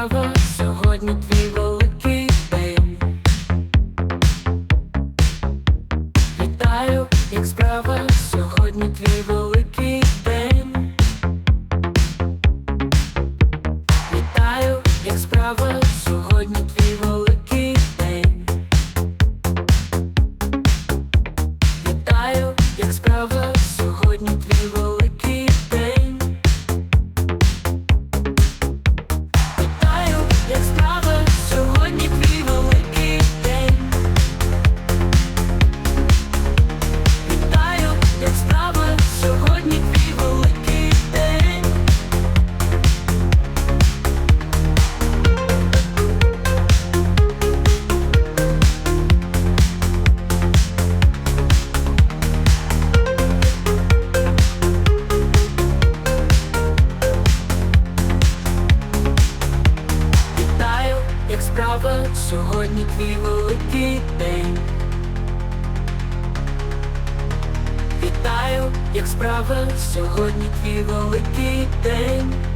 справа, сьогодні твій великий день. Вітаю, як справа, сьогодні твій великий день. Вітаю, як справа, як справа, сьогодні твій великий день. Вітаю, як справа, сьогодні твій великий день.